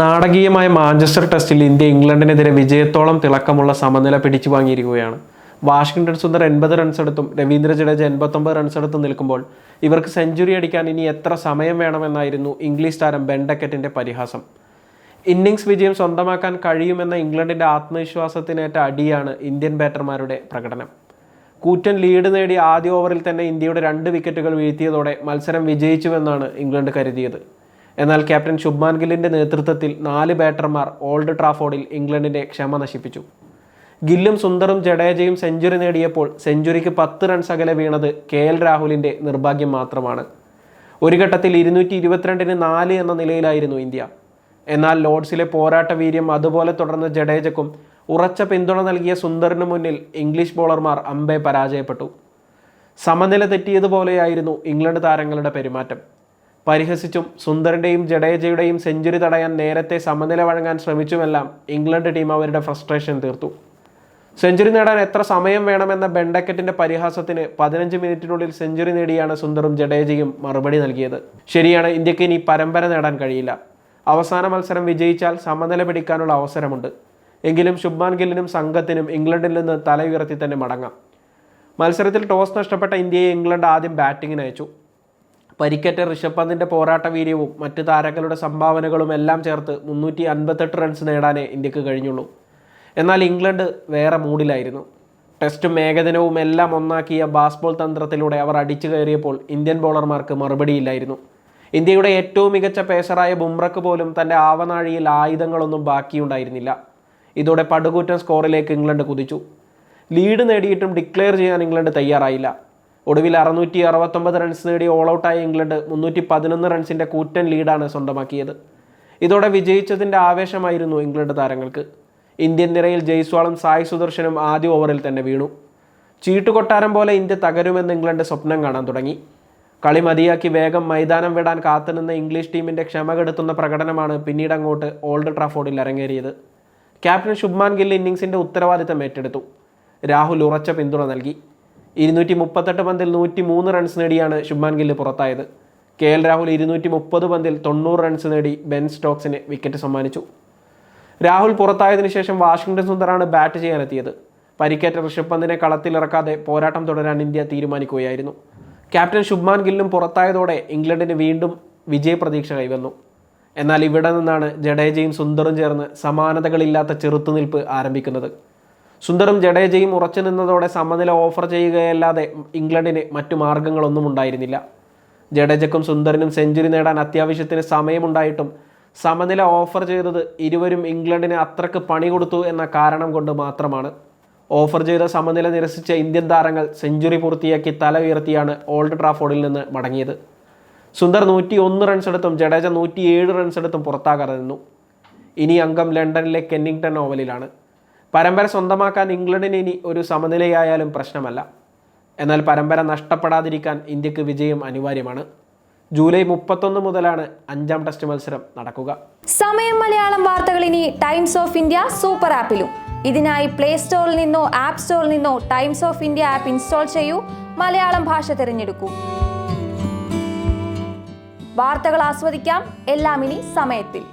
നാടകീയമായ മാഞ്ചസ്റ്റർ ടെസ്റ്റിൽ ഇന്ത്യ ഇംഗ്ലണ്ടിനെതിരെ വിജയത്തോളം തിളക്കമുള്ള സമനില പിടിച്ചു വാങ്ങിയിരിക്കുകയാണ് വാഷിംഗ്ടൺ സുന്ദർ എൺപത് റൺസ് എടുത്തും രവീന്ദ്ര ജഡേജ എൺപത്തൊമ്പത് റൺസ് എടുത്തും നിൽക്കുമ്പോൾ ഇവർക്ക് സെഞ്ചുറി അടിക്കാൻ ഇനി എത്ര സമയം വേണമെന്നായിരുന്നു ഇംഗ്ലീഷ് താരം ബെൻഡക്കറ്റിന്റെ പരിഹാസം. ഇന്നിങ്സ് വിജയം സ്വന്തമാക്കാൻ കഴിയുമെന്ന ഇംഗ്ലണ്ടിന്റെ ആത്മവിശ്വാസത്തിനേറ്റ അടിയാണ് ഇന്ത്യൻ ബാറ്റർമാരുടെ പ്രകടനം. കൂറ്റൻ ലീഡ് നേടി ആദ്യ ഓവറിൽ തന്നെ ഇന്ത്യയുടെ രണ്ട് വിക്കറ്റുകൾ വീഴ്ത്തിയതോടെ മത്സരം വിജയിച്ചുവെന്നാണ് ഇംഗ്ലണ്ട് കരുതിയത്. എന്നാൽ ക്യാപ്റ്റൻ ശുഭ്മാൻ ഗില്ലിന്റെ നേതൃത്വത്തിൽ നാല് ബാറ്റർമാർ ഓൾഡ് ട്രാഫോർഡിൽ ഇംഗ്ലണ്ടിന്റെ ക്ഷമ നശിപ്പിച്ചു. ഗില്ലും സുന്ദറും ജഡേജയും സെഞ്ചുറി നേടിയപ്പോൾ സെഞ്ചുറിക്ക് പത്ത് റൺസ് അകലെ വീണത് കെ എൽ രാഹുലിന്റെ നിർഭാഗ്യം മാത്രമാണ്. ഒരു ഘട്ടത്തിൽ ഇരുന്നൂറ്റി ഇരുപത്തിരണ്ടിന് നാല് എന്ന നിലയിലായിരുന്നു ഇന്ത്യ. എന്നാൽ ലോഡ്സിലെ പോരാട്ട വീര്യം അതുപോലെ തുടർന്ന ജഡേജക്കും ഉറച്ച പിന്തുണ നൽകിയ സുന്ദറിന് മുന്നിൽ ഇംഗ്ലീഷ് ബോളർമാർ അമ്പെ പരാജയപ്പെട്ടു. സമനില തെറ്റിയതുപോലെയായിരുന്നു ഇംഗ്ലണ്ട് താരങ്ങളുടെ പെരുമാറ്റം. പരിഹസിച്ചും സുന്ദറിന്റെയും ജഡേജയുടെയും സെഞ്ചുറി തടയാൻ നേരത്തെ സമനില വഴങ്ങാൻ ശ്രമിച്ചുമെല്ലാം ഇംഗ്ലണ്ട് ടീം അവരുടെ ഫ്രസ്ട്രേഷൻ തീർത്തു. സെഞ്ചുറി നേടാൻ എത്ര സമയം വേണമെന്ന ബെണ്ടക്കറ്റിന്റെ പരിഹാസത്തിന് പതിനഞ്ച് മിനിറ്റിനുള്ളിൽ സെഞ്ചുറി നേടിയാണ് സുന്ദറും ജഡേജയും മറുപടി നൽകിയത്. ശരിയാണ് ഇന്ത്യയ്ക്ക് ഇനി പരമ്പര നേടാൻ കഴിയില്ല. അവസാന മത്സരം വിജയിച്ചാൽ സമനില പിടിക്കാനുള്ള അവസരമുണ്ട്. എങ്കിലും ശുഭ്മാൻ ഗില്ലിനും സംഘത്തിനും ഇംഗ്ലണ്ടിൽ നിന്ന് തല ഉയർത്തി തന്നെ മടങ്ങാം. മത്സരത്തിൽ ടോസ് നഷ്ടപ്പെട്ട ഇന്ത്യയെ ഇംഗ്ലണ്ട് ആദ്യം ബാറ്റിങ്ങിന് അയച്ചു. പരിക്കേറ്റ ഋഷഭ് പന്തിന്റെ പോരാട്ട വീര്യവും മറ്റ് താരങ്ങളുടെ സംഭാവനകളും എല്ലാം ചേർത്ത് മുന്നൂറ്റി അൻപത്തെട്ട് റൺസ് നേടാനേ ഇന്ത്യയ്ക്ക് കഴിഞ്ഞുള്ളൂ. എന്നാൽ ഇംഗ്ലണ്ട് വേറെ മൂഡിലായിരുന്നു ടെസ്റ്റും ഏകദിനവും എല്ലാം ഒന്നാക്കിയ ബാസ്ബോൾ തന്ത്രത്തിലൂടെ അവർ അടിച്ചു കയറിയപ്പോൾ ഇന്ത്യൻ ബോളർമാർക്ക് മറുപടിയില്ലായിരുന്നു. ഇന്ത്യയുടെ ഏറ്റവും മികച്ച പേസറായ ബുംറക്ക് പോലും തന്റെ ആവനാഴിയിൽ ആയുധങ്ങളൊന്നും ബാക്കിയുണ്ടായിരുന്നില്ല. ഇതോടെ പടുകൂറ്റൻ സ്കോറിലേക്ക് ഇംഗ്ലണ്ട് കുതിച്ചു. ലീഡ് നേടിയിട്ടും ഡിക്ലെയർ ചെയ്യാൻ ഇംഗ്ലണ്ട് തയ്യാറായില്ല. ഒടുവിൽ അറുന്നൂറ്റി അറുപത്തൊമ്പത് റൺസ് നേടി ഓൾ ഔട്ടായ ഇംഗ്ലണ്ട് മുന്നൂറ്റി പതിനൊന്ന് റൺസിന്റെ കൂറ്റൻ ലീഡാണ് സ്വന്തമാക്കിയത്. ഇതോടെ വിജയിച്ചതിന്റെ ആവേശമായിരുന്നു ഇംഗ്ലണ്ട് താരങ്ങൾക്ക്. ഇന്ത്യൻ നിരയിൽ ജയ്സ്വാളും സായ് സുദർശനും ആദ്യ ഓവറിൽ തന്നെ വീണു. ചീട്ടുകൊട്ടാരം പോലെ ഇന്ത്യ തകരുമെന്ന് ഇംഗ്ലണ്ട് സ്വപ്നം കാണാൻ തുടങ്ങി. കളി മതിയാക്കി വേഗം മൈതാനം വിടാൻ കാത്തുനിന്ന ഇംഗ്ലീഷ് ടീമിന്റെ ക്ഷമ കെടുത്തുന്ന പ്രകടനമാണ് പിന്നീട് അങ്ങോട്ട് ഓൾഡ് ട്രാഫോർഡിൽ അരങ്ങേറിയത്. ക്യാപ്റ്റൻ ശുഭ്മാൻ ഗിൽ ഇന്നിംഗ്സിന്റെ ഉത്തരവാദിത്തം ഏറ്റെടുത്തു. രാഹുൽ ഉറച്ച പിന്തുണ നൽകി. ഇരുന്നൂറ്റി മുപ്പത്തെട്ട് പന്തിൽ നൂറ്റി മൂന്ന് റൺസ് നേടിയാണ് ശുഭ്മാൻ ഗില്ല് പുറത്തായത്. കെ എൽ രാഹുൽ ഇരുന്നൂറ്റി മുപ്പത് പന്തിൽ തൊണ്ണൂറ് റൺസ് നേടി ബെൻ സ്റ്റോക്സിന് വിക്കറ്റ് സമ്മാനിച്ചു. രാഹുൽ പുറത്തായതിനു ശേഷം വാഷിംഗ്ടൺ സുന്ദറാണ് ബാറ്റ് ചെയ്യാനെത്തിയത്. പരിക്കേറ്റ ഋഷഭ് പന്തിനെ കളത്തിലിറക്കാതെ പോരാട്ടം തുടരാൻ ഇന്ത്യ തീരുമാനിക്കുകയായിരുന്നു. ക്യാപ്റ്റൻ ശുഭ്മാൻ ഗില്ലും പുറത്തായതോടെ ഇംഗ്ലണ്ടിന് വീണ്ടും വിജയപ്രതീക്ഷ കൈവന്നു. എന്നാൽ ഇവിടെ നിന്നാണ് ജഡേജയും സുന്ദറും ചേർന്ന് സമാനതകളില്ലാത്ത ചെറുത്തുനിൽപ്പ് ആരംഭിക്കുന്നത്. സുന്ദറും ജഡേജയും ഉറച്ചു നിന്നതോടെ സമനില ഓഫർ ചെയ്യുകയല്ലാതെ ഇംഗ്ലണ്ടിന് മറ്റു മാർഗങ്ങളൊന്നും ഉണ്ടായിരുന്നില്ല. ജഡേജക്കും സുന്ദറിനും സെഞ്ചുറി നേടാൻ അത്യാവശ്യത്തിന് സമയമുണ്ടായിട്ടും സമനില ഓഫർ ചെയ്തത് ഇരുവരും ഇംഗ്ലണ്ടിന് അത്രയ്ക്ക് പണി കൊടുത്തു എന്ന കാരണം കൊണ്ട് മാത്രമാണ്. ഓഫർ ചെയ്ത സമനില നിരസിച്ച ഇന്ത്യൻ താരങ്ങൾ സെഞ്ചുറി പൂർത്തിയാക്കി തല ഉയർത്തിയാണ് ഓൾഡ് ട്രാഫോർഡിൽ നിന്ന് മടങ്ങിയത്. സുന്ദർ നൂറ്റി ഒന്ന് റൺസ് എടുത്തും ജഡേജ നൂറ്റിയേഴ് റൺസ് എടുത്തും പുറത്താകാതെ നിന്നു. ഇനി അംഗം ലണ്ടനിലെ കെന്നിങ്ടൺ ഓവലിലാണ്. പരമ്പര സ്വന്തമാക്കാൻ ഇംഗ്ലണ്ടിന് ഇനി ഒരു സമനിലയായാലും പ്രശ്നമല്ല. എന്നാൽ പരമ്പര നഷ്ടപ്പെടാതിരിക്കാൻ ഇന്ത്യയ്ക്ക് വിജയം അനിവാര്യമാണ്. ജൂലൈ മുപ്പത്തൊന്ന് മുതലാണ് അഞ്ചാം ടെസ്റ്റ് മത്സരം നടക്കുക. സമയം മലയാളം വാർത്തകൾ ഇനി ടൈംസ് ഓഫ് ഇന്ത്യ സൂപ്പർ ആപ്പിലും. ഇതിനായി പ്ലേ സ്റ്റോറിൽ നിന്നോ ആപ്പ് സ്റ്റോറിൽ നിന്നോ Times of India app install ചെയ്യൂ. മലയാളം ഭാഷ തിരഞ്ഞെടുക്കൂ. വാർത്തകൾ ആസ്വദിക്കാം. എല്ലാം ഇനി സമയത്തിൽ.